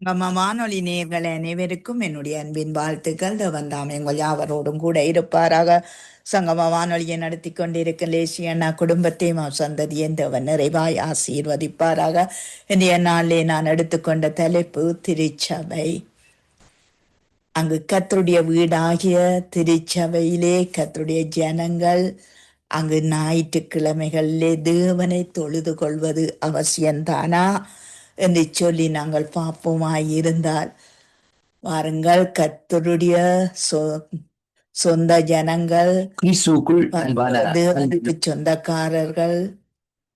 நம்ம வானொலி நேயர்கள் அனைவருக்கும் என்னுடைய அன்பின் வாழ்த்துக்கள். வந்தாம் எங்கள் யாவரோடும் கூட இருப்பாராக. சங்கம வானொலியை நடத்தி கொண்டிருக்க லேசிய அண்ணா குடும்பத்தையும் அவர் சந்ததியும் தேவன் நிறைவாய் ஆசீர்வதிப்பாராக. இன்றைய நாளிலே நான் எடுத்துக்கொண்ட தலைப்பு திருச்சபை. அங்கு கத்தருடைய வீடாகிய திருச்சபையிலே கத்தருடைய ஜனங்கள் அங்கு ஞாயிற்றுக்கிழமைகளிலே தேவனை தொழுது கொள்வது அவசியம்தானா? என்று சொல்லி நாங்கள் பார்ப்போமாய் இருந்தால் வாருங்கள் கத்தருடைய சொ சொந்த ஜனங்கள் சொந்தக்காரர்கள்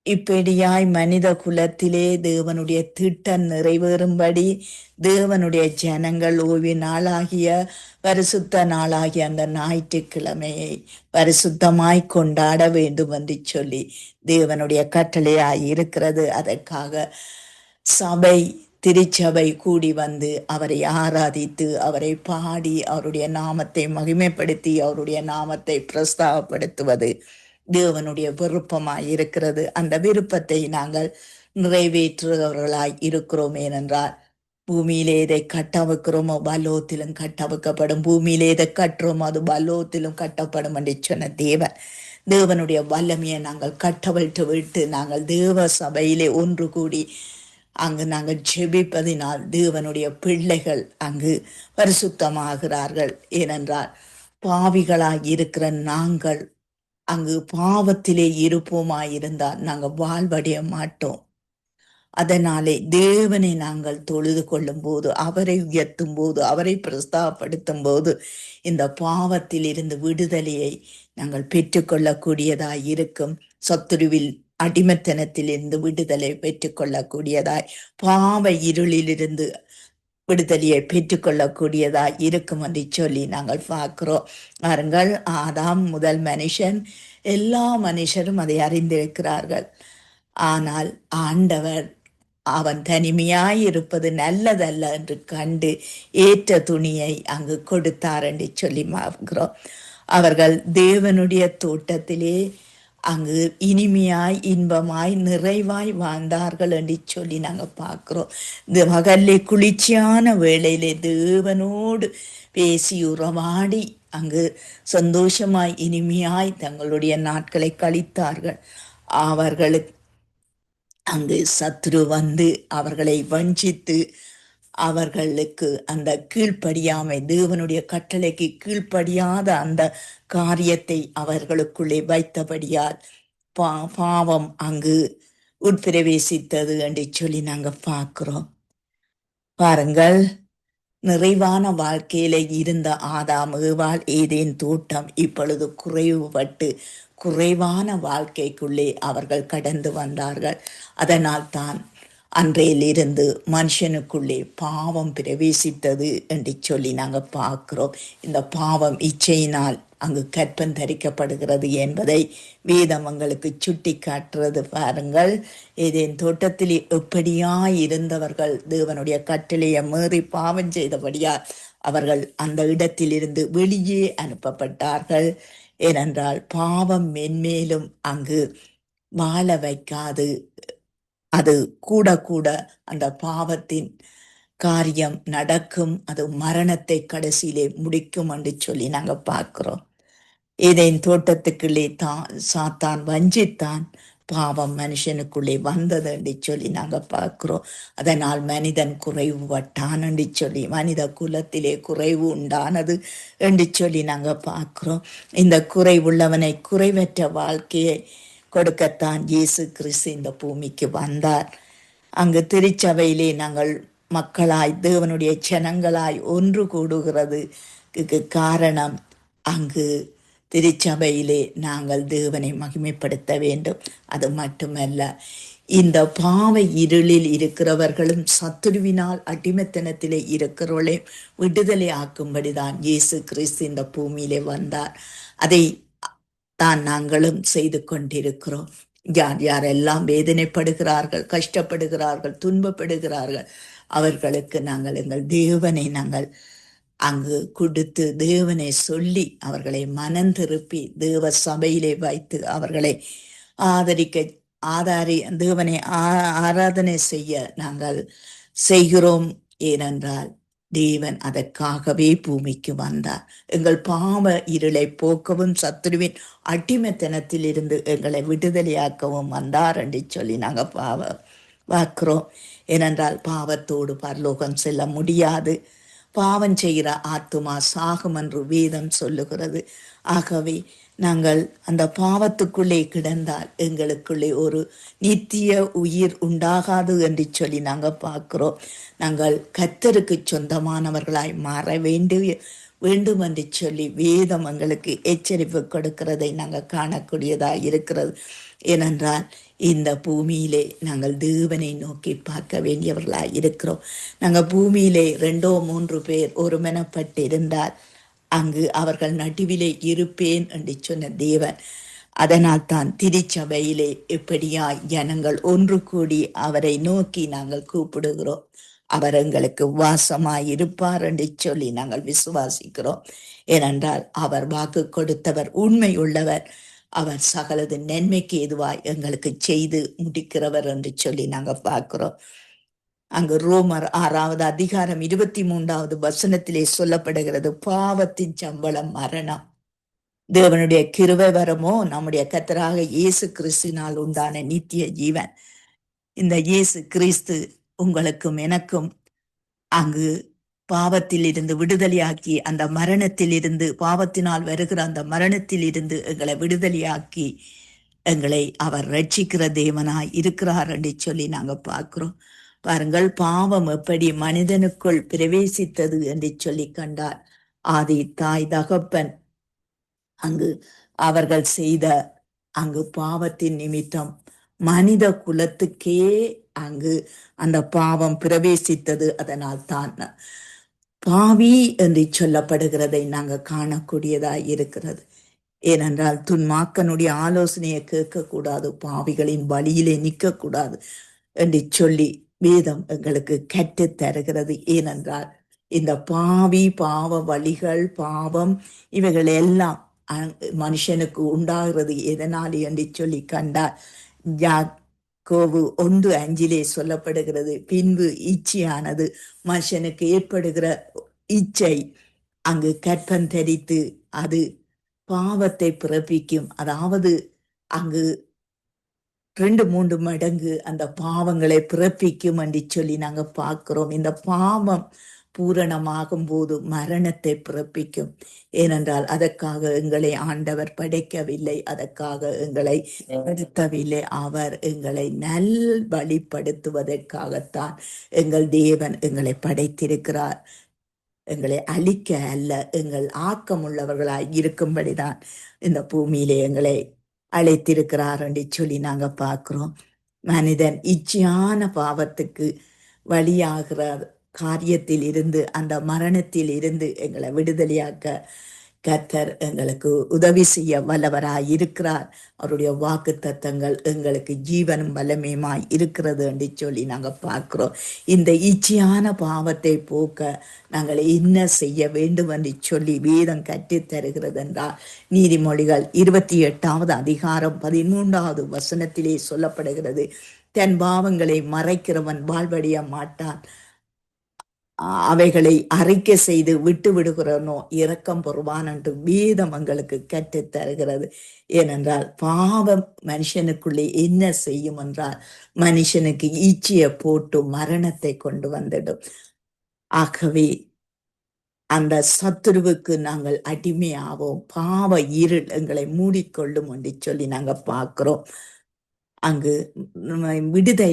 இப்படியாய் மனித குலத்திலே தேவனுடைய திட்டம் நிறைவேறும்படி தேவனுடைய ஜனங்கள் ஓய்வு நாளாகிய பரிசுத்த நாளாகிய அந்த ஞாயிற்றுக்கிழமையை பரிசுத்தமாய் கொண்டாட வேண்டும் என்று சொல்லி தேவனுடைய கட்டளையாய் இருக்கிறது. அதற்காக சபை திருச்சபை கூடி வந்து அவரை ஆராதித்து அவரை பாடி அவருடைய நாமத்தை மகிமைப்படுத்தி அவருடைய நாமத்தை பிரஸ்தாபப்படுத்துவது தேவனுடைய விருப்பமாய் இருக்கிறது. அந்த விருப்பத்தை நாங்கள் நிறைவேற்றுகிறவர்களாய் இருக்கிறோம் ஏனென்றால் பூமியிலே எதை கட்டவுக்கிறோமோ? பலோத்திலும் கட்டவுக்கப்படும். பூமியிலே எதை கட்டுறோமோ? அது பலோத்திலும் கட்டப்படும் என்று சொன்ன தேவன். தேவனுடைய வல்லமையை நாங்கள் கட்டவிட்டு விட்டு நாங்கள் தேவ சபையிலே ஒன்று கூடி அங்கு நாங்கள் ஜெபிப்பதினால் தேவனுடைய பிள்ளைகள் அங்கு பரிசுத்தமாகிறார்கள். ஏனென்றால் பாவிகளாய் இருக்கிற நாங்கள் அங்கு பாவத்திலே இருப்போமாயிருந்தால் நாங்கள் வாழ்வடைய மாட்டோம். அதனாலே தேவனை நாங்கள் தொழுது கொள்ளும் போது அவரை உயர்த்தும் போது அவரை பிரஸ்தாபடுத்தும் போது இந்த பாவத்தில் இருந்து விடுதலையை நாங்கள் பெற்றுக்கொள்ளக்கூடியதாய் இருக்கும். சத்துருவில் அடிமத்தனத்திலிருந்து விடுதலை பெற்றுக்கொள்ளக்கூடியதாய் பாவ இருளிலிருந்து விடுதலையை பெற்றுக்கொள்ளக்கூடியதாக இருக்கும் என்று சொல்லி நாங்கள் பார்க்கிறோம். பாருங்கள் ஆதாம் முதல் மனுஷன். எல்லா மனுஷரும் அதை அறிந்திருக்கிறார்கள். ஆனால் ஆண்டவர் அவன் தனிமையாய் இருப்பது நல்லதல்ல என்று கண்டு ஏற்ற துணியை அங்கு கொடுத்தார் என்று சொல்லி பார்க்கிறோம். அவர்கள் தேவனுடைய தோட்டத்திலே அங்கு இனிமையாய் இன்பமாய் நிறைவாய் வாழ்ந்தார்கள் என்று சொல்லி நாங்கள் பார்க்குறோம். இந்த மகல்லே குளிர்ச்சியான வேளையிலே தேவனோடு பேசி உறவாடி அங்கு சந்தோஷமாய் இனிமையாய் தங்களுடைய நாட்களை கழித்தார்கள். அவர்களுக்கு அங்கு சத்ரு வந்து அவர்களை வஞ்சித்து அவர்களுக்கு அந்த கீழ்ப்படியாமை தேவனுடைய கட்டளைக்கு கீழ்ப்படியாத அந்த காரியத்தை அவர்களுக்குள்ளே வைத்தபடியால் பா பாவம் அங்கு உட்பிரவேசித்தது என்று சொல்லி நாங்க பார்க்கிறோம். பாருங்கள் நிறைவான வாழ்க்கையில இருந்த ஆதாம் ஏவாள் ஏதேன் தோட்டம் இப்பொழுது குறைவுபட்டு குறைவான வாழ்க்கைக்குள்ளே அவர்கள் கடந்து வந்தார்கள். அதனால் தான் அன்றையிலிருந்து மனுஷனுக்குள்ளே பாவம் பிரவேசித்தது என்று சொல்லி நாங்கள் பார்க்கிறோம். இந்த பாவம் இச்சையினால் அங்கு கற்பன் தரிக்கப்படுகிறது என்பதை வேதம் உங்களுக்கு சுட்டி காட்டுறது பாருங்கள். ஏதேன் தோட்டத்தில் எப்படியா இருந்தவர்கள் தேவனுடைய கட்டளையை மீறி பாவம் செய்தபடியால் அவர்கள் அந்த இடத்திலிருந்து வெளியே அனுப்பப்பட்டார்கள். ஏனென்றால் பாவம் மென்மேலும் அங்கு வாழ வைக்காது அது கூட கூட அந்த பாவத்தின் காரியம் நடக்கும். அது மரணத்தை கடைசியிலே முடிக்கும் என்று சொல்லி நாங்கள் பார்க்கிறோம். ஏதேன் தோட்டத்துக்குள்ளே தான் சாத்தான் வஞ்சித்தான். பாவம் மனுஷனுக்குள்ளே வந்தது என்று சொல்லி நாங்கள் பார்க்கிறோம். அதனால் மனிதன் குறைவு வட்டான் என்று சொல்லி மனித குலத்திலே குறைவு உண்டானது என்று சொல்லி நாங்கள் பார்க்கிறோம். இந்த குறைவுள்ளவனை குறைவற்ற வாழ்க்கையை கொடுக்கத்தான் இயேசு கிறிஸ்து இந்த பூமிக்கு வந்தார். அங்கு திருச்சபையிலே நாங்கள் மக்களாய் தேவனுடைய ஜனங்களாய் ஒன்று கூடுகிறது. காரணம் அங்கு திருச்சபையிலே நாங்கள் தேவனை மகிமைப்படுத்த வேண்டும். அது மட்டுமல்ல இந்த பாவை இருளில் இருக்கிறவர்களும் சத்துருவினால் அடிமத்தனத்திலே இருக்கிறவர்களையும் விடுதலை ஆக்கும்படிதான் இயேசு கிறிஸ்து இந்த பூமியிலே வந்தார். அதை தான் நாங்களும் செய்து கொண்டிருக்கிறோம். யார் யாரெல்லாம் வேதனைப்படுகிறார்கள் கஷ்டப்படுகிறார்கள் துன்பப்படுகிறார்கள் அவர்களுக்கு நாங்கள் எங்கள் தேவனை நாங்கள் அங்கு கொடுத்து தேவனை சொல்லி அவர்களை மனம் திருப்பி தேவ சபையிலே வைத்து அவர்களை ஆதரிக்க ஆதாரி தேவனை ஆ- ஆராதனை செய்ய நாங்கள் செய்கிறோம். ஏனென்றால் தேவன் அதற்காகவே பூமிக்கு வந்தார். எங்கள் பாவ இருளை போக்கவும் சத்ருவின் அடிமைத்தனத்தில் இருந்து எங்களை விடுதலையாக்கவும் வந்தார் என்று சொல்லி நாங்கள் பாவ பார்க்கிறோம். ஏனென்றால் பாவத்தோடு பரலோகம் செல்ல முடியாது. பாவம் செய்கிற ஆத்துமா சாகும் என்று வேதம் சொல்லுகிறது. ஆகவே நாங்கள் அந்த பாவத்துக்குள்ளே கிடந்தால் எங்களுக்குள்ளே ஒரு நித்திய உயிர் உண்டாகாது என்று சொல்லி நாங்கள் பார்க்குறோம். நாங்கள் கத்தருக்கு சொந்தமானவர்களாய் மாற வேண்டிய வேண்டும் என்று சொல்லி வேதம் எங்களுக்கு எச்சரிப்பு கொடுக்கிறதை நாங்கள் காணக்கூடியதாக இருக்கிறது. ஏனென்றால் இந்த பூமியிலே நாங்கள் தேவனை நோக்கி பார்க்க வேண்டியவர்களாக இருக்கிறோம். நாங்கள் பூமியிலே ரெண்டோ மூன்று பேர் ஒருமனப்பட்டு இருந்தால் அங்கு அவர்கள் நடுவிலே இருப்பேன் என்று சொன்ன தேவன். அதனால் தான் திருச்சபையிலே எப்படியாய் ஜனங்கள் ஒன்று கூடி அவரை நோக்கி நாங்கள் கூப்பிடுகிறோம். அவர் எங்களுக்கு வாசமாயிருப்பார் என்று சொல்லி நாங்கள் விசுவாசிக்கிறோம். ஏனென்றால் அவர் வாக்கு கொடுத்தவர் உண்மை உள்ளவர். அவர் சகலது நன்மைக்கு எதுவாய் எங்களுக்கு செய்து முடிக்கிறவர் என்று சொல்லி நாங்கள் பார்க்கிறோம். அங்கு ரோமர் ஆறாவது அதிகாரம் இருபத்தி மூன்றாவது வசனத்திலே சொல்லப்படுகிறது பாவத்தின் சம்பளம் மரணம். தேவனுடைய கிருவை வரமோ நம்முடைய கத்தராக இயேசு கிறிஸ்தினால் உண்டான நித்திய ஜீவன். இந்த இயேசு கிறிஸ்து உங்களுக்கும் எனக்கும் அங்கு பாவத்தில் இருந்து விடுதலையாக்கி அந்த மரணத்தில் இருந்து பாவத்தினால் வருகிற அந்த மரணத்தில் இருந்து எங்களை விடுதலையாக்கி எங்களை அவர் ரட்சிக்கிற தேவனாய் இருக்கிறார் என்று சொல்லி நாங்க பார்க்கிறோம். பாருங்கள் பாவம் எப்படி மனிதனுக்குள் பிரவேசித்தது என்று சொல்லி கண்டார். ஆதி தாய் தகப்பன். அங்கு அவர்கள் செய்த அங்கு பாவத்தின் நிமித்தம் மனித குலத்துக்கே அங்கு அந்த பாவம் பிரவேசித்தது அதனால் தான் பாவி என்று சொல்லப்படுகிறதை நாங்கள் காணக்கூடியதாய் இருக்கிறது. ஏனென்றால் துன்மாக்கனுடைய ஆலோசனையை கேட்கக்கூடாது பாவிகளின் வழியிலே நிற்கக்கூடாது என்று சொல்லி வேதம் எங்களுக்கு கற்று தருகிறது. ஏனென்றால் இந்த பாவி பாவ வழிகள் பாவம் இவைகள் எல்லாம் மனுஷனுக்கு உண்டாகிறது. எதனால் என்று சொல்லி கண்டார் யாக்கோவு ஒன்று அஞ்சிலே சொல்லப்படுகிறது. பின்பு இச்சையானது மனுஷனுக்கு ஏற்படுகிற இச்சை அங்கு கற்பம் தரித்து அது பாவத்தை பிறப்பிக்கும். அதாவது அங்கு ரெண்டு மூன்று மடங்கு அந்த பாவங்களை பிறப்பிக்கும் என்று சொல்லி நாங்கள் பார்க்கிறோம். இந்த பாவம் பூரணமாகும் போது மரணத்தை பிறப்பிக்கும். ஏனென்றால் அதற்காக எங்களை ஆண்டவர் படைக்கவில்லை. அதற்காக எங்களை நிறுத்தவில்லை. அவர் எங்களை நல் வழிப்படுத்துவதற்காகத்தான் எங்கள் தேவன் எங்களை படைத்திருக்கிறார். எங்களை அழிக்க அல்ல. எங்கள் ஆக்கமுள்ளவர்களாய் இருக்கும்படிதான் இந்த பூமியிலே எங்களை அழைத்திருக்கிறார் என்று சொல்லி நாங்க பார்க்குறோம். மனிதன் இச்சையான பாவத்துக்கு வழியாகிறார். காரியத்தில் இருந்து அந்த மரணத்தில் இருந்து எங்களை விடுதலையாக்க கர்த்தர் எங்களுக்கு உதவி செய்ய வல்லவராய் இருக்கிறார். அவருடைய வாக்கு தத்தங்கள் எங்களுக்கு ஜீவனும் வல்லமையுமாய் இருக்கிறது என்று சொல்லி நாங்கள் பார்க்குறோம். இந்த இச்சையான பாவத்தை போக்க நாங்கள் என்ன செய்ய வேண்டும் என்று சொல்லி வேதம் கற்றுத் தருகிறது என்றால் நீதிமொழிகள் இருபத்தி எட்டாவது அதிகாரம் பதிமூன்றாவது வசனத்திலே சொல்லப்படுகிறது. தன் பாவங்களை மறைக்கிறவன் வாழ்வடைய மாட்டான். அவைகளை அறிக்கை செய்து விட்டு விடுகிறனோ? இரக்கம் பொறுவான் என்று வேதம் எங்களுக்கு கற்றுத் தருகிறது. ஏனென்றால் பாவம் மனுஷனுக்குள்ளே என்ன செய்யும் என்றால் மனுஷனுக்கு ஈச்சியை போட்டு மரணத்தை கொண்டு வந்துடும். ஆகவே அந்த சத்துருவுக்கு நாங்கள் அடிமையாவோம். பாவ இருள் எங்களை மூடிக்கொள்ளும் என்று சொல்லி நாங்க பார்க்கிறோம். அங்கு விடுதலை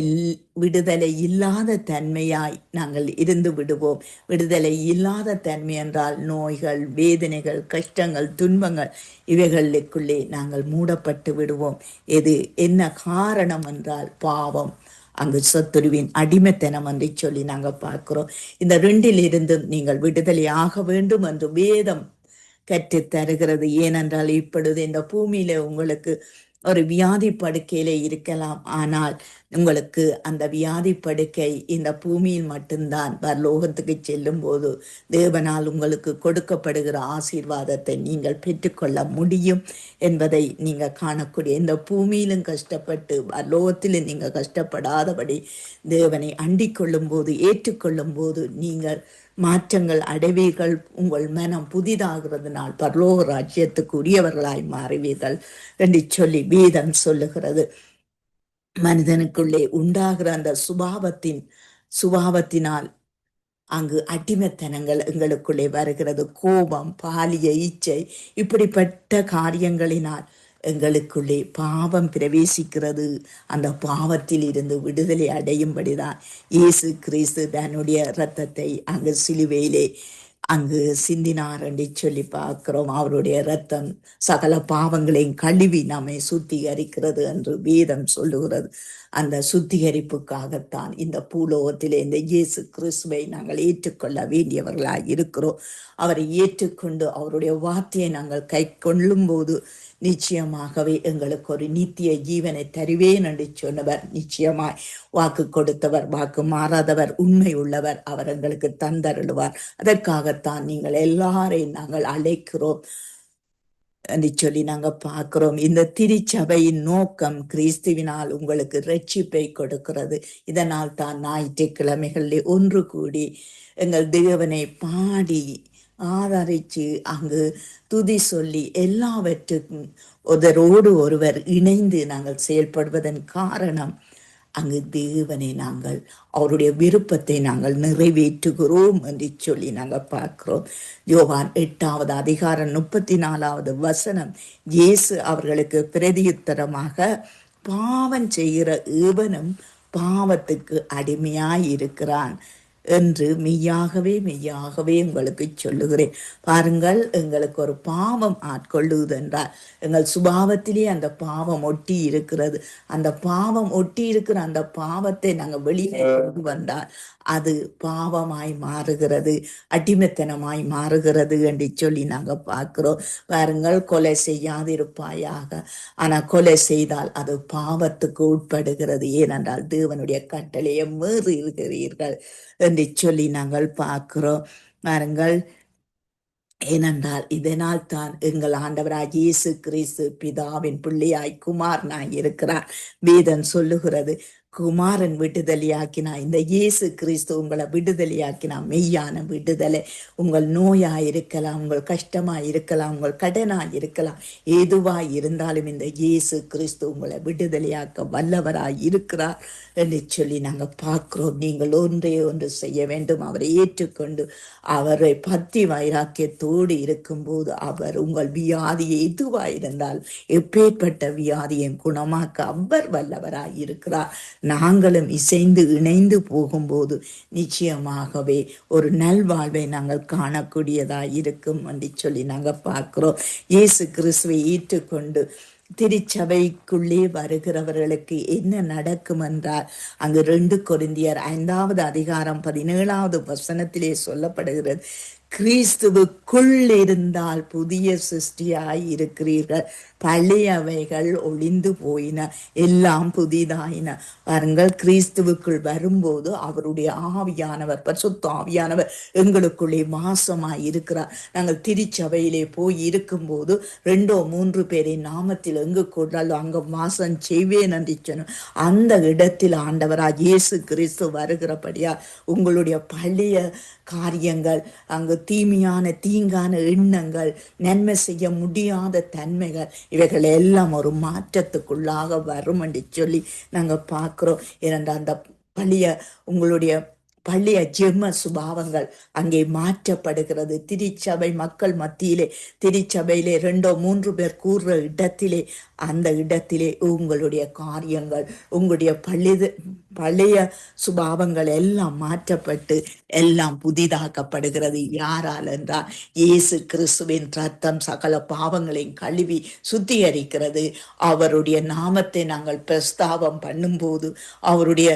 விடுதலை இல்லாத தன்மையாய் நாங்கள் இருந்து விடுவோம். விடுதலை இல்லாத தன்மை என்றால் நோய்கள் வேதனைகள் கஷ்டங்கள் துன்பங்கள் இவைகளுக்குள்ளே நாங்கள் மூடப்பட்டு விடுவோம். எது என்ன காரணம் என்றால் பாவம். அங்கு சத்துருவின் அடிமைத்தனம் என்று சொல்லி நாங்கள் பார்க்கிறோம். இந்த ரெண்டில் இருந்தும் நீங்கள் விடுதலை ஆக வேண்டும் என்று வேதம் கற்றுத் தருகிறது ஏனென்றால் இப்பொழுது இந்த பூமியில உங்களுக்கு ஒரு வியாதி படுக்கையில இருக்கலாம். ஆனால் உங்களுக்கு அந்த வியாதி படுக்கை இந்த பூமியில் மட்டும்தான் பரலோகத்துக்கு செல்லும் போது தேவனால் உங்களுக்கு கொடுக்கப்படுகிற ஆசீர்வாதத்தை நீங்கள் பெற்றுக்கொள்ள முடியும் என்பதை நீங்கள் காணக்கூடிய இந்த பூமியிலும் கஷ்டப்பட்டு பரலோகத்திலும் நீங்கள் கஷ்டப்படாதபடி தேவனை அண்டிக்கொள்ளும் போது ஏற்றுக்கொள்ளும் போது நீங்கள் மாற்றங்கள் அடைவீர்கள். உங்கள் மனம் புதிதாகிறதுனால் பரலோக ராஜ்யத்துக்கு உரியவர்களாய் மாறுவீர்கள் என்று சொல்லி வேதம் சொல்லுகிறது. மனிதனுக்குள்ளே உண்டாகிற அந்த சுபாவத்தின் சுபாவத்தினால் அங்கு அடிமைத்தனங்கள் எங்களுக்குள்ளே வருகிறது. கோபம் பாலிய இச்சை இப்படிப்பட்ட காரியங்களினால் எங்களுக்குள்ளே பாவம் பிரவேசிக்கிறது. அந்த பாவத்தில் இருந்து விடுதலை அடையும்படிதான் இயேசு கிறிஸ்து தன்னுடைய இரத்தத்தை அங்கு சிலுவையிலே அங்கு சிந்தினார் என்று சொல்லி பார்க்கிறோம். அவருடைய ரத்தம் சகல பாவங்களையும் கழுவி நம்மை சுத்திகரிக்கிறது என்று வேதம் சொல்லுகிறது. அந்த சுத்திகரிப்புக்காகத்தான் இந்த பூலோகத்திலே இந்த இயேசு கிறிஸ்துவை நாங்கள் ஏற்றுக்கொள்ள வேண்டியவர்களாக இருக்கிறோம். அவரை ஏற்றுக்கொண்டு அவருடைய வார்த்தையை நாங்கள் கை கொள்ளும் போது நிச்சயமாகவே எங்களுக்கு ஒரு நித்திய ஜீவனை தருவேன் என்று சொன்னவர். நிச்சயமாய் வாக்கு கொடுத்தவர் வாக்கு மாறாதவர் உண்மை உள்ளவர் அவர் எங்களுக்கு தந்தருளுவார். அதற்காகத்தான் நீங்கள் எல்லாரையும் நாங்கள் அழைக்கிறோம். என்று சொல்லி நாங்க பார்க்கிறோம். இந்த திருச்சபையின் நோக்கம் கிறிஸ்துவினால் உங்களுக்கு ரட்சிப்பை கொடுக்கிறது. இதனால் தான் ஞாயிற்றுக்கிழமைகளில் ஒன்று கூடி எங்கள் தேவனை பாடி ஆதரிச்சு அங்கு துதி சொல்லி எல்லாவற்றுக்கும் ஒருவரோடு ஒருவர் இணைந்து நாங்கள் செயல்படுவதன் காரணம் அங்கு தேவனை நாங்கள் அவருடைய விருப்பத்தை நாங்கள் நிறைவேற்றுகிறோம் என்று சொல்லி நாங்கள் பார்க்கிறோம். யோவான் எட்டாவது அதிகாரம் முப்பத்தி நாலாவது வசனம் இயேசு அவர்களுக்கு பிரதியுத்தரமாக பாவம் செய்கிற ஏவனும் பாவத்துக்கு அடிமையாய் இருக்கிறான் என்று மெய்யாகவே மெய்யாகவே உங்களுக்கு சொல்லுகிறேன். பாருங்கள் எங்களுக்கு ஒரு பாவம் ஆட்கொள்ளுவது என்றால் எங்கள் சுபாவத்திலே அந்த பாவம் ஒட்டி இருக்கிறது. அந்த பாவம் ஒட்டி இருக்கிற அந்த பாவத்தை நாங்கள் வெளியே கொண்டு வந்தால் அது பாவமாய் மாறுகிறது அடிமைத்தனமாய் மாறுகிறது என்று சொல்லி நாங்க பார்க்கிறோம். பாருங்கள் கொலை செய்யாதிருப்பாயாக. ஆனா கொலை செய்தால் அது பாவத்துக்கு உட்படுகிறது. ஏனென்றால் தேவனுடைய கட்டளையை மீறி இருக்கிறீர்கள் என்று சொல்லி நாங்கள் பார்க்கிறோம். பாருங்கள் ஏனென்றால் இதனால் தான் எங்கள் ஆண்டவராக இயேசு கிறிஸ்து பிதாவின் பிள்ளையாய் நான் இருக்கிறார். வேதன் சொல்லுகிறது குமாரன் விடுதலையாக்கினா இந்த இயேசு கிறிஸ்து உங்களை விடுதலையாக்கினா மெய்யான விடுதலை. உங்கள் நோயா இருக்கலாம் உங்கள் கஷ்டமா இருக்கலாம் உங்கள் கடனா இருக்கலாம் எதுவா இருந்தாலும் இந்த இயேசு கிறிஸ்து உங்களை விடுதலையாக்க வல்லவரா இருக்கிறார் என்று சொல்லி நாங்க பார்க்கிறோம். நீங்கள் ஒன்றே ஒன்று செய்ய வேண்டும். அவரை ஏற்றுக்கொண்டு அவரை பத்தி வைராக்கியத்தோடு இருக்கும்போது அவர் உங்கள் வியாதி எதுவா இருந்தால் எப்பேற்பட்ட வியாதியை குணமாக்க அவர் வல்லவராய் இருக்கிறார். நாங்களும் இசைந்து இணைந்து போகும்போது நிச்சயமாகவே ஒரு நல்வாழ்வை நாங்கள் காணக்கூடியதா இருக்கும் என்று சொல்லி நாங்கள் பார்க்கிறோம். இயேசு கிறிஸ்துவை ஏற்றுக்கொண்டு திருச்சபைக்குள்ளே வருகிறவர்களுக்கு என்ன நடக்கும் என்றால் அங்கு ரெண்டு கொருந்தியர் ஐந்தாவது அதிகாரம் பதினேழாவது வசனத்திலே சொல்லப்படுகிறது. கிறிஸ்துவுக்குள் இருந்தால் புதிய சிருஷ்டியாய் இருக்கிறீர்கள். பழையவைகள் ஒளிந்து போயின. எல்லாம் புதிதாயின. பாருங்கள் கிறிஸ்துவுக்குள் வரும்போது அவருடைய ஆவியானவர் பரிசுத்த ஆவியானவர் எங்களுக்குள்ளே மாசமாய் இருக்கிறார். நாங்கள் திருச்சபையிலே போய் இருக்கும்போது ரெண்டோ மூன்று பேரை நாமத்தில் எங்கு கொண்டாலும் அங்க மாசம் செய்வேன் என்று அந்த இடத்தில் ஆண்டவராக இயேசு கிறிஸ்து வருகிறபடியா உங்களுடைய பழைய காரியங்கள் அங்கு தீமையான தீங்கான எண்ணங்கள் நன்மை செய்ய முடியாத தன்மைகள் இவைகள் எல்லாம் ஒரு மாற்றத்துக்குள்ளாக வரும் என்று சொல்லி நாங்கள் பார்க்குறோம். ஏனென்றால் அந்த பழைய உங்களுடைய பழைய ஜெம சுபாவங்கள் அங்கே மாற்றப்படுகிறது. திருச்சபை மக்கள் மத்தியிலே திருச்சபையிலே ரெண்டோ மூன்று பேர் கூறுற இடத்திலே அந்த இடத்திலே உங்களுடைய காரியங்கள் உங்களுடைய பழைய பழைய சுபாவங்கள் எல்லாம் மாற்றப்பட்டு எல்லாம் புதிதாக்கப்படுகிறது. யாரால் என்றால் இயேசு கிறிஸ்துவின் ரத்தம் சகல பாவங்களையும் கழுவி சுத்திகரிக்கிறது. அவருடைய நாமத்தை நாங்கள் பிரஸ்தாபம் பண்ணும்போது அவருடைய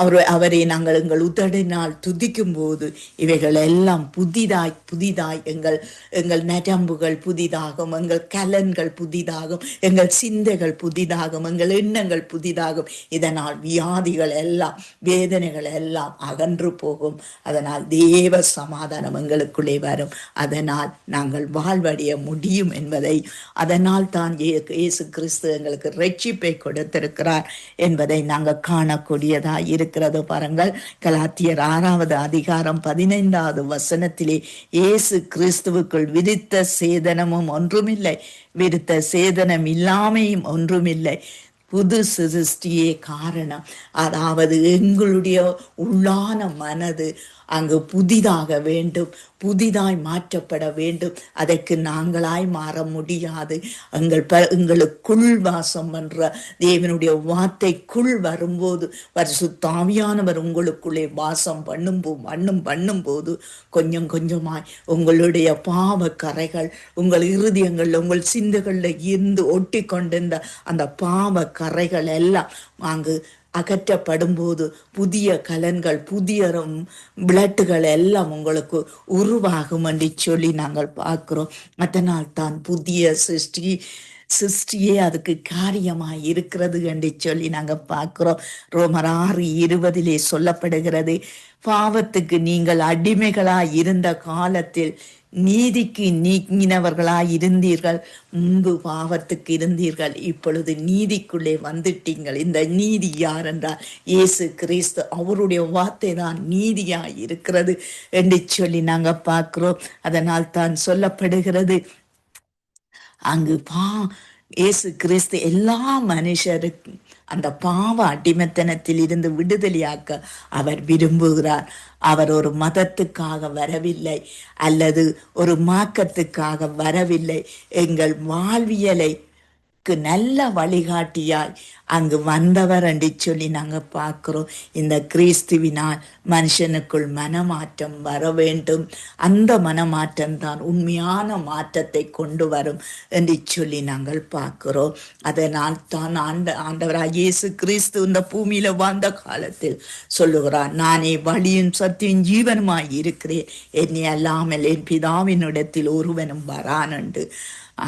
அவர் அவரை நாங்கள் எங்கள் உதடினால் துதிக்கும் போது இவைகள் எல்லாம் புதிதாய் புதிதாய் எங்கள் எங்கள் நரம்புகள் புதிதாகும் எங்கள் கலன்கள் புதிதாகும் எங்கள் சிந்தைகள் புதிதாகும் எங்கள் எண்ணங்கள் புதிதாகும். இதனால் வியாதிகள் எல்லாம் வேதனைகள் எல்லாம் அகன்று போகும். அதனால் தேவ சமாதானம் எங்களுக்குள்ளே வரும். அதனால் நாங்கள் வாழ்வடைய முடியும் என்பதை அதனால் தான் இயேசு கிறிஸ்து எங்களுக்கு ரட்சிப்பை கொடுத்திருக்கிறார் என்பதை நாங்கள் காணக்கூடிய காணக்கூடியதா இருக்கிறது பாருங்கள். கலாத்தியர் ஆறாவது அதிகாரம் பதினைந்தாவது வசனத்திலே இயேசு கிறிஸ்துவுக்குள் விரித்த சேதனமும் ஒன்றுமில்லை. விரித்த சேதனம் இல்லாமையும் ஒன்றுமில்லை. புது சிருஷ்டியே காரணம். அதாவது எங்களுடைய உள்ளான மனது அங்கு புதிதாக வேண்டும் புதிதாய் மாற்றப்பட வேண்டும். அதற்கு நாங்களாய் மாற முடியாது. எங்கள் ப எங்களுக்குள் வாசம் என்ற தேவனுடைய வார்த்தைக்குள் வரும்போது பரிசுத்தாவியானவர் உங்களுக்குள்ளே வாசம் பண்ணும் போ பண்ணும் பண்ணும்போது கொஞ்சம் கொஞ்சமாய் உங்களுடைய பாவ கரைகள் உங்கள் இருதயங்கள்ல உங்கள் சிந்துகளில் இருந்து ஒட்டி கொண்டிருந்த அந்த பாவ கரைகள் எல்லாம் அங்கு அகற்றப்படும்போது புதிய கலன்கள் புதிய பிளட்டுகள் எல்லாம் உங்களுக்கு உருவாகும் என்று சொல்லி நாங்கள் பார்க்கிறோம். அதனால் தான் புதிய சிருஷ்டி சிருஷ்டியே அதுக்கு காரியமாய் இருக்கிறது என்று சொல்லி நாங்கள் பார்க்கிறோம். ரோமர் ஆறு இருபதிலே சொல்லப்படுகிறது பாவத்துக்கு நீங்கள் அடிமைகளாய் இருந்த காலத்தில் நீதிக்கு நீங்கினவர்களாய் இருந்தீர்கள் முன்பு பாவத்துக்கு இருந்தீர்கள். இப்பொழுது நீதிக்குள்ளே வந்துட்டீங்கள். இந்த நீதி யார் என்றால் இயேசு கிறிஸ்து. அவருடைய வார்த்தை தான் நீதியாய் இருக்கிறது என்று சொல்லி நாங்க பார்க்கிறோம். அதனால் தான் சொல்லப்படுகிறது. அங்கு பா இயேசு கிறிஸ்து எல்லா மனுஷருக்கும் அந்த பாவ அடிமத்தனத்தில் இருந்து விடுதலையாக்க அவர் விரும்புகிறார். அவர் ஒரு மதத்துக்காக வரவில்லை அல்லது ஒரு மாக்கத்துக்காக வரவில்லை. எங்கள் வாழ்வியலை எங்களுக்கு நல்ல வழிகாட்டியாய். அங்கு வந்தவர் என்று சொல்லி நாங்கள் பார்க்குறோம். இந்த கிறிஸ்துவினால் மனுஷனுக்குள் மனமாற்றம் வர வேண்டும். அந்த மனமாற்றம் தான் உண்மையான மாற்றத்தை கொண்டு வரும் என்று சொல்லி நாங்கள் பார்க்கிறோம். அதனால் தான் ஆண்ட ஆண்டவராக இயேசு கிறிஸ்து இந்த பூமியில் வாழ்ந்த காலத்தில் சொல்லுகிறார் நானே வழியும் சத்தியும் ஜீவனுமாய் இருக்கிறேன். என்னை அல்லாமல் என் பிதாவினிடத்தில் ஒருவனும் வரான் என்று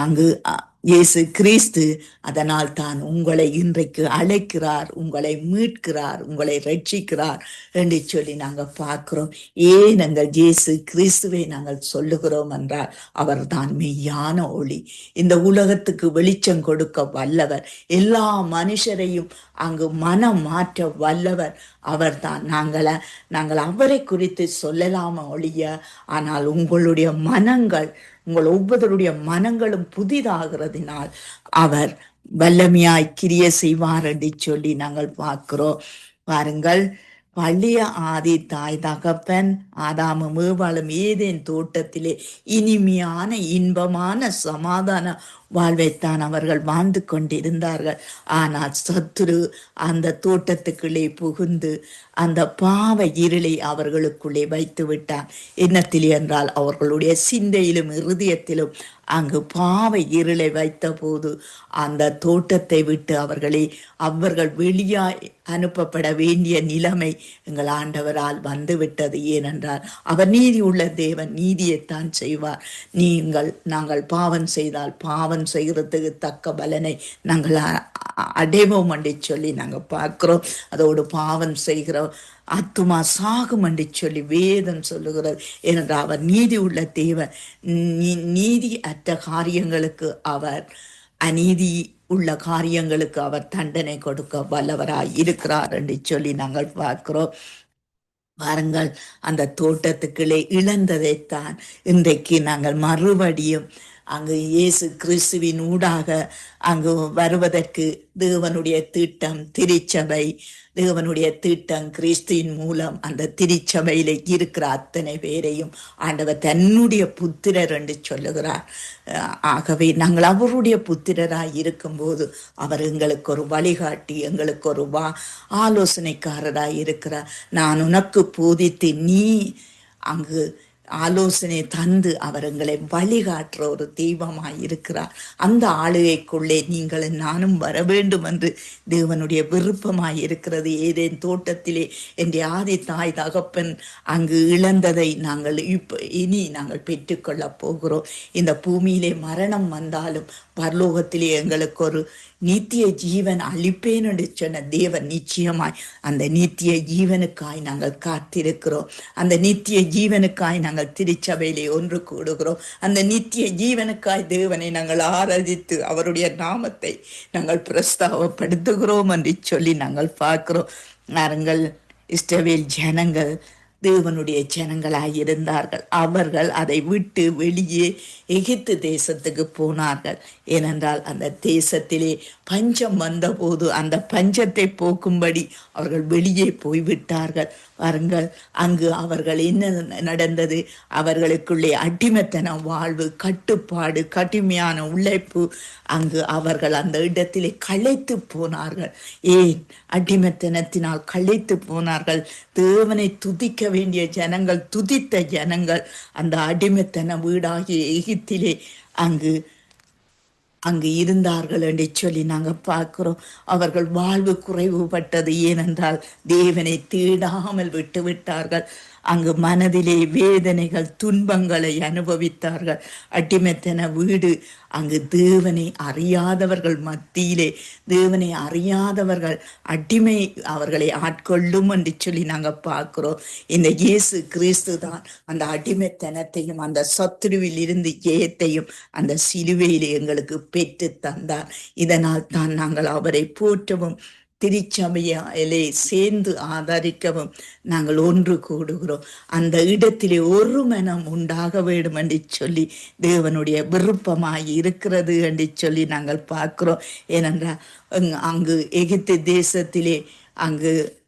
அங்கு அ, இயேசு கிறிஸ்து அதனால் தான் உங்களை இன்றைக்கு அழைக்கிறார் உங்களை மீட்கிறார் உங்களை ரட்சிக்கிறார் என்று சொல்லி நாங்கள் பார்க்கிறோம். ஏன் எங்கள் இயேசு கிறிஸ்துவை நாங்கள் சொல்லுகிறோம் என்றால் அவர்தான் மெய்யான ஒளி. இந்த உலகத்துக்கு வெளிச்சம் கொடுக்க வல்லவர் எல்லா மனுஷரையும் அங்கு மனம் மாற்ற வல்லவர் அவர்தான். நாங்களை நாங்கள் அவரை குறித்து சொல்லலாம ஒழிய ஆனால் உங்களுடைய மனங்கள் உங்கள் ஒவ்வொருவருடைய மனங்களும் புதிதாகிறதுனால் அவர் வல்லமையாய் கிரிய செய்வார் என்று சொல்லி நாங்கள் பார்க்கிறோம். பாருங்கள் பழைய ஆதி தாய் தகப்பன் ஆதாமும் ஏவாளும் ஏதேன் தோட்டத்திலே இனிமையான இன்பமான சமாதான வாழ்வைத்தான் அவர்கள் வாழ்ந்து கொண்டிருந்தார்கள். ஆனால் சத்துரு அந்த தோட்டத்துக்குள்ளே புகுந்து அந்த பாவ இருளை அவர்களுக்குள்ளே வைத்து விட்டான். என்னத்தில் என்றால் அவர்களுடைய சிந்தையிலும் இருதயத்திலும் அங்கு பாவ இருளை வைத்தபோது அந்த தோட்டத்தை விட்டு அவர்களை அவர்கள் வெளியாய் அனுப்பப்பட வேண்டிய நிலைமை எங்கள் ஆண்டவரால் வந்துவிட்டது. ஏனென்றால் அவர் நீதி உள்ள தேவன் நீதியைத்தான் செய்வார். நீங்கள் நாங்கள் பாவம் செய்தால் பாவம் செய்கிறதுக்கு தக்க பலனை நாங்கள் அடைவோம் என்று சொல்லி நாங்கள் பார்க்கிறோம். அதோடு பாவம் செய்கிறோம் ஆத்துமா சாகும் என்று சொல்லி வேதம் சொல்லுகிறது. ஏனென்றால் அவர் நீதி உள்ள தேவன். நீதி அற்ற காரியங்களுக்கு அவர் அநீதி உள்ள காரியங்களுக்கு அவர் தண்டனை கொடுக்க வல்லவராய் இருக்கிறார் என்று சொல்லி நாங்கள் பார்க்கிறோம். பாருங்கள் அந்த தோட்டத்துக்குள்ளே இழந்ததைத்தான் இன்றைக்கு நாங்கள் மறுபடியும் அங்கு இயேசு கிறிஸ்துவின் ஊடாக அங்கு வருவதற்கு தேவனுடைய திட்டம் திருச்சபை தேவனுடைய திட்டம் கிறிஸ்துவின் மூலம் அந்த திருச்சபையில இருக்கிற அத்தனை பேரையும் ஆண்டவர் தன்னுடைய புத்திரர் என்று சொல்லுகிறார். ஆகவே நாங்கள் அவருடைய புத்திரராய் இருக்கும்போது அவர் எங்களுக்கு ஒரு வழிகாட்டி எங்களுக்கு ஒரு வா ஆலோசனைக்காரராய் இருக்கிறார். நான் உனக்கு போதித்து நீ அங்கு ஆலோசனை தந்து அவர் எங்களை வழிகாட்டுற ஒரு தெய்வமாய் இருக்கிறார். அந்த ஆளுகைக்குள்ளே நீங்களும் நானும் வர வேண்டும் என்று தேவனுடைய விருப்பமாய் இருக்கிறது. ஏதேன் தோட்டத்திலே என்ற ஆதி தாய் தகப்பன் அங்கு இழந்ததை நாங்கள் இப்ப இனி நாங்கள் பெற்றுக்கொள்ளப் போகிறோம். இந்த பூமியிலே மரணம் வந்தாலும் பரலோகத்திலே எங்களுக்கு ஒரு நித்திய ஜீவன் அளிப்பேன் என்று சொன்ன தேவன் நிச்சயமாய் அந்த நித்திய ஜீவனுக்காய் நாங்கள் காத்திருக்கிறோம். அந்த நித்திய ஜீவனுக்காய் நாங்கள் திருச்சபையிலே ஒன்று கூடுகிறோம். அந்த நித்திய ஜீவனுக்காய் தேவனை நாங்கள் ஆராதித்து அவருடைய நாமத்தை நாங்கள் பிரஸ்தாவப்படுத்துகிறோம் என்று சொல்லி நாங்கள் பார்க்கிறோம். நாங்கள் இஸ்ரவேல் ஜனங்கள் தேவனுடைய ஜனங்களாய் இருந்தார்கள். அவர்கள் அதை விட்டு வெளியே எகிப்து தேசத்துக்கு போனார்கள். ஏனென்றால் அந்த தேசத்திலே பஞ்சம் வந்தபோது அந்த பஞ்சத்தை போக்கும்படி அவர்கள் வெளியே போய்விட்டார்கள். பாருங்கள் அங்கு அவர்கள் என்ன நடந்தது? அவர்களுக்குள்ளே அடிமைத்தன வாழ்வு கட்டுப்பாடு கடுமையான உழைப்பு அங்கு அவர்கள் அந்த இடத்திலே களைத்து போனார்கள். ஏன்? அடிமைத்தனத்தினால் களைத்து போனார்கள். தேவனை துதிக்க வேண்டிய ஜனங்கள் துதித்த ஜனங்கள் அந்த அடிமைத்தன வீடாகிய எகிப்திலே அங்கு அங்கு இருந்தார்கள் என்று சொல்லி நாங்க பார்க்கிறோம். அவர்கள் வாழ்வு குறைவுபட்டது ஏனென்றால் தேவனை தேடாமல் விட்டு விட்டார்கள் அங்கு மனதிலே வேதனைகள் துன்பங்களை அனுபவித்தார்கள். அடிமைத்தன வீடு அங்கு தேவனை அறியாதவர்கள் மத்தியிலே தேவனை அறியாதவர்கள் அடிமை அவர்களை ஆட்கொள்ளும் என்று சொல்லி நாங்க பார்க்கிறோம். இந்த இயேசு கிறிஸ்து தான் அந்த அடிமைத்தனத்தையும் அந்த சத்துருவில் இருந்து ஜெயத்தையும் அந்த சிலுவையிலே எங்களுக்கு பெற்று தந்தார். இதனால் தான் நாங்கள் அவரை போற்றவும் திருச்சபையிலே சேர்ந்து ஆதரிக்கவும் நாங்கள் ஒன்று கூடுகிறோம். அந்த இடத்திலே ஒரு மனம் உண்டாக வேண்டும் என்று சொல்லி தேவனுடைய விருப்பமாய் இருக்கிறது என்று சொல்லி நாங்கள் பார்க்கிறோம். ஏனென்றால் அங்கு- அங்கு எகிப்து தேசத்திலே அங்கு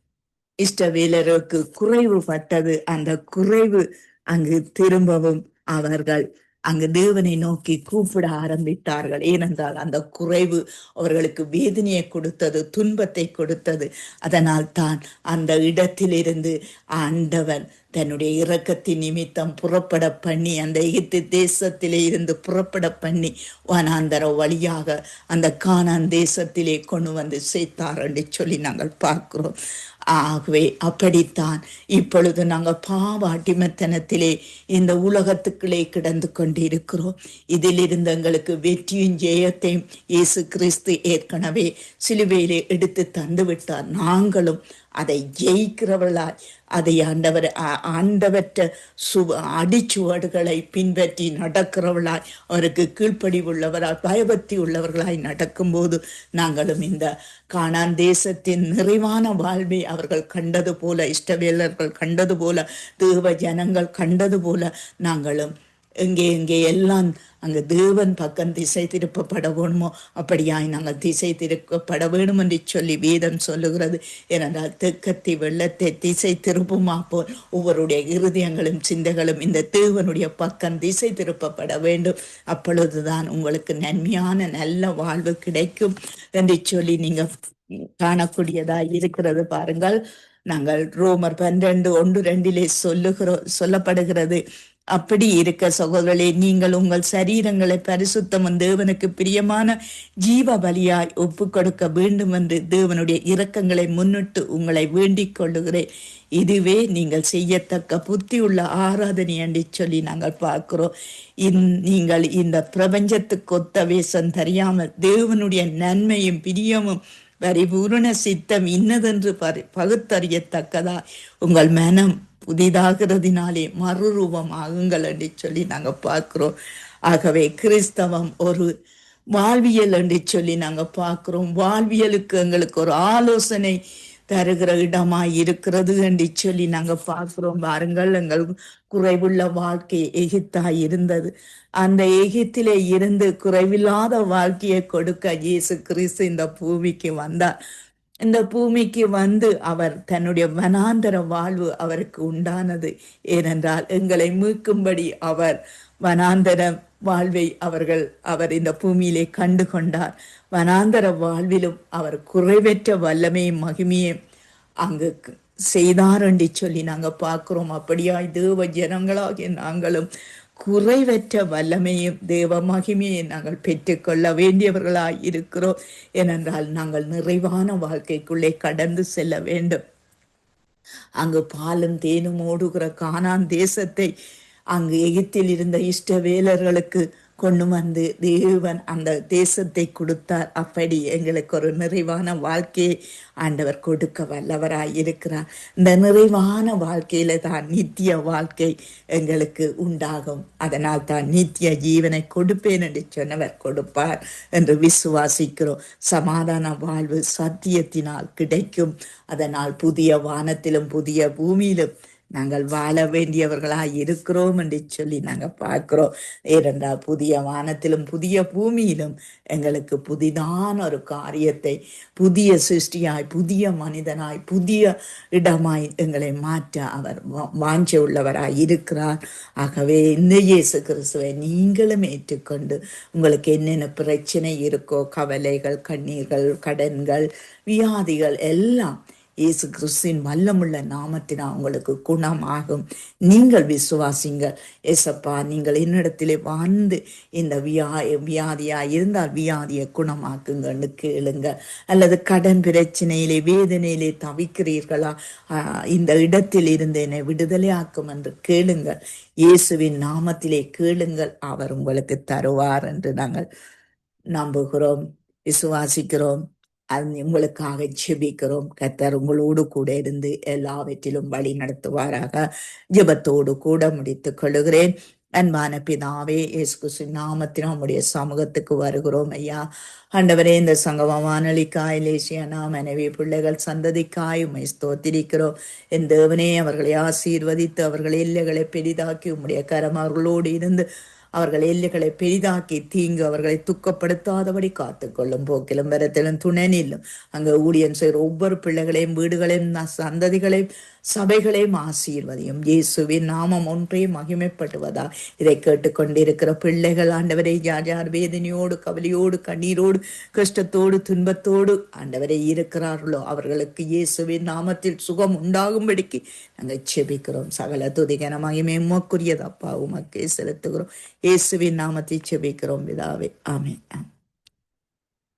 இஷ்டவேலருக்கு குறைவுபட்டது அந்த குறைவு அங்கு திரும்பவும் அவர்கள் அங்கு தேவனை நோக்கி கூப்பிட ஆரம்பித்தார்கள். ஏனென்றால் அந்த குறைவு அவர்களுக்கு வேதனையை கொடுத்தது துன்பத்தை கொடுத்தது. அதனால் தான் அந்த இடத்திலிருந்து ஆண்டவன் தன்னுடைய இரக்கத்தின் நிமித்தம் புறப்பட பண்ணி அந்த எகித்து தேசத்திலே இருந்து புறப்பட பண்ணி வனாந்தர வழியாக அந்த கானான் தேசத்திலே கொண்டு வந்து சேர்த்தார் என்று சொல்லி நாங்கள் பார்க்கிறோம். ஆகவே அப்படித்தான். இப்பொழுது நாங்கள் பாவ அடிமத்தனத்திலே இந்த உலகத்துக்குள்ளே கிடந்து கொண்டிருக்கிறோம். இதிலிருந்து எங்களுக்கு வெற்றியும் ஜெயத்தையும் இயேசு கிறிஸ்து ஏற்கனவே சிலுவையிலே எடுத்து தந்து விட்டார் நாங்களும் அதை ஜெயிக்கிறவர்களாய் அதை ஆண்டவர் ஆண்டவற்ற சு அடிச்சுவடுகளை பின்பற்றி நடக்கிறவர்களாய் அவருக்கு கீழ்ப்படிவுள்ளவராய் பயபக்தி உள்ளவர்களாய் நடக்கும்போது நாங்களும் இந்த காணான் தேசத்தின் நிறைவான வாழ்வை அவர்கள் கண்டது போல இஷ்டவேலர்கள் கண்டது போல தேவ ஜனங்கள் கண்டது போல நாங்களும் எங்கே எங்கே எல்லாம் அங்கே தேவன் பக்கம் திசை திருப்பப்பட வேணுமோ அப்படியாய் நாங்கள் திசை திருப்பப்பட வேணும் என்று சொல்லி வேதம் சொல்லுகிறது. ஏனென்றால் தெற்கத்தி வெள்ளத்தை திசை திருப்புமா போல் ஒவ்வொருடைய இருதயங்களும் சிந்தைகளும் இந்த தேவனுடைய பக்கம் திசை திருப்பப்பட வேண்டும். அப்பொழுதுதான் உங்களுக்கு நன்மையான நல்ல வாழ்வு கிடைக்கும் என்று சொல்லி நீங்க காணக்கூடியதா இருக்கிறது. பாருங்கள் நாங்கள் ரோமர் பன்னிரண்டு ஒன்று ரெண்டிலே சொல்லுகிறோம் சொல்லப்படுகிறது. அப்படி இருக்க சகோதரர்களே நீங்கள் உங்கள் சரீரங்களை பரிசுத்தமும் தேவனுக்கு பிரியமான ஜீவ பலியாய் ஒப்பு கொடுக்க வேண்டும் என்று தேவனுடைய இரக்கங்களை முன்னிட்டு உங்களை வேண்டிக் கொள்ளுகிறேன். இதுவே நீங்கள் செய்யத்தக்க புத்தி உள்ள ஆராதனை என்று சொல்லி நாங்கள் பார்க்கிறோம். இந் நீங்கள் இந்த பிரபஞ்சத்துக்கு ஒத்த வேஷம் தெரியாமல் தேவனுடைய நன்மையும் பிரியமும் பரிபூரண சித்தம் இன்னதென்று பரி- பகுத்தறியத்தக்கதா உங்கள் மனம் புதிதாகிறதினாலே மறுரூபம் ஆகுங்கள் என்று சொல்லி நாங்க பார்க்கிறோம். ஆகவே கிறிஸ்தவம் ஒரு வாழ்வியல் என்று சொல்லி நாங்க பார்க்கிறோம். வாழ்வியலுக்கு எங்களுக்கு ஒரு ஆலோசனை தருகிற இடமா இருக்கிறது என்று சொல்லி நாங்க பார்க்கிறோம். பாருங்கள் எங்கள் குறைவுள்ள வாழ்க்கை எகித்தா இருந்தது. அந்த எகிப்திலே இருந்து குறைவில்லாத வாழ்க்கையை கொடுக்க இயேசு கிறிஸ்து இந்த பூமிக்கு வந்தார். இந்த பூமிக்கு வந்து அவர் தன்னுடைய வனாந்தர வாழ்வு அவருக்கு உண்டானது. ஏனென்றால் எங்களை மீட்கும்படி அவர் வனாந்தர வாழ்வை அவர்கள் அவர் இந்த பூமியிலே கண்டு கொண்டார். வனாந்தர வாழ்விலும் அவர் குறைவற்ற வல்லமையும் மகிமையும் அங்கு செய்தார் என்று சொல்லி நாங்கள் பார்க்குறோம். அப்படியாய் தேவ ஜனங்களாகிய நாங்களும் குறைவற்ற வல்லமையும் தேவ மகிமையை நாங்கள் பெற்றுக்கொள்ள வேண்டியவர்களாய் இருக்கிறோம். ஏனென்றால் நாங்கள் நிறைவான வாழ்க்கைக்குள்ளே கடந்து செல்ல வேண்டும். அங்கு பாலும் தேனும் ஓடுகிற கானான் தேசத்தை அங்கு எகிப்தில் இருந்த இஷ்டவேலர்களுக்கு கொண்டு வந்து தேவன் அந்த தேசத்தை கொடுத்தார். அப்படி எங்களுக்கு ஒரு நிறைவான வாழ்க்கையை ஆண்டவர் கொடுக்க வல்லவராய் இருக்கிறார். இந்த நிறைவான வாழ்க்கையில தான் நித்திய வாழ்க்கை எங்களுக்கு உண்டாகும். அதனால் தான் நித்திய ஜீவனை கொடுப்பேன் என்று சொன்னவர் கொடுப்பார் என்று விசுவாசிக்கிறோம். சமாதான வாழ்வு சத்தியத்தினால் கிடைக்கும். அதனால் புதிய வானத்திலும் புதிய பூமியிலும் நாங்கள் வாழ வேண்டியவர்களா இருக்கிறோம் என்று சொல்லி நாங்க பார்க்கிறோம். ஏனென்றால் புதிய வானத்திலும் புதிய பூமியிலும் எங்களுக்கு புதிதான ஒரு காரியத்தை புதிய சிருஷ்டியாய் புதிய மனிதனாய் புதிய இடமாய் எங்களை மாற்ற அவர் வா- உள்ளவராய் இருக்கிறார். ஆகவே இந்த இயேசு கிறிஸ்துவை நீங்களும் ஏற்றுக்கொண்டு உங்களுக்கு என்னென்ன பிரச்சனை இருக்கோ கவலைகள் கண்ணீர்கள் கடன்கள் வியாதிகள் எல்லாம் இயேசு கிறிஸ்துவின் வல்லமுள்ள நாமத்தினா உங்களுக்கு குணமாகும். நீங்கள் விசுவாசிங்க ஏசப்பா நீங்கள் என்னிடத்திலே வாழ்ந்து இந்த வியா வியாதியா இருந்தால் வியாதியை குணமாக்குங்கன்னு கேளுங்க. அல்லது கடன் பிரச்சனையிலே வேதனையிலே தவிக்கிறீர்களா? இந்த இடத்தில் இருந்து என்னை விடுதலையாக்கும் என்று கேளுங்கள் இயேசுவின் நாமத்திலே கேளுங்கள். அவர் உங்களுக்கு தருவார் என்று நாங்கள் நம்புகிறோம் விசுவாசிக்கிறோம். உங்களுக்காக ஜெபிக்கிறோம். கத்தர் உங்களோடு கூட இருந்து எல்லாவற்றிலும் வழி நடத்துவாராக. ஜெபத்தோடு கூட முடித்துக் கொள்கிறேன் அன்பான பிதாவே இயேசு கிறிஸ்துவின் நம்முடைய சமூகத்துக்கு வருகிறோம் ஐயா. ஆண்டவரே இந்த சங்கம வானொலிக்காய் லேசியானா மனைவி பிள்ளைகள் சந்ததிக்காய் உமை ஸ்தோத்திரிக்கிறோம். என் தேவனே அவர்களை ஆசீர்வதித்து அவர்கள் இல்லைகளை பெரிதாக்கி உம்முடைய கரம் அவர்களோடு இருந்து அவர்கள் எல்லைகளை பெரிதாக்கி தீங்கு அவர்களை துக்கப்படுத்தாதபடி காத்துக்கொள்ளும் போக்கிலும் வரத்திலும் துணனிலும் அங்கு ஊழியன் செய்கிற ஒவ்வொரு பிள்ளைகளையும் வீடுகளையும் சந்ததிகளையும் சபைகளையும் ஆசீர்வதியும் இயேசுவின் நாமம் ஒன்றே மகிமைப்படுவதா? இதை கேட்டுக்கொண்டிருக்கிற பிள்ளைகள் ஆண்டவரை யார் யார் வேதனையோடு கவலையோடு கண்ணீரோடு கஷ்டத்தோடு துன்பத்தோடு ஆண்டவரை இருக்கிறார்களோ? அவர்களுக்கு இயேசுவின் நாமத்தில் சுகம் உண்டாகும்படிக்கு நாங்கள் செபிக்கிறோம். சகல துதிகன மகிமை உமக்குரியதப்பா உமக்கே செலுத்துகிறோம். இயேசுவின் நாமத்தை செபிக்கிறோம். விதாவே ஆமே ஆமே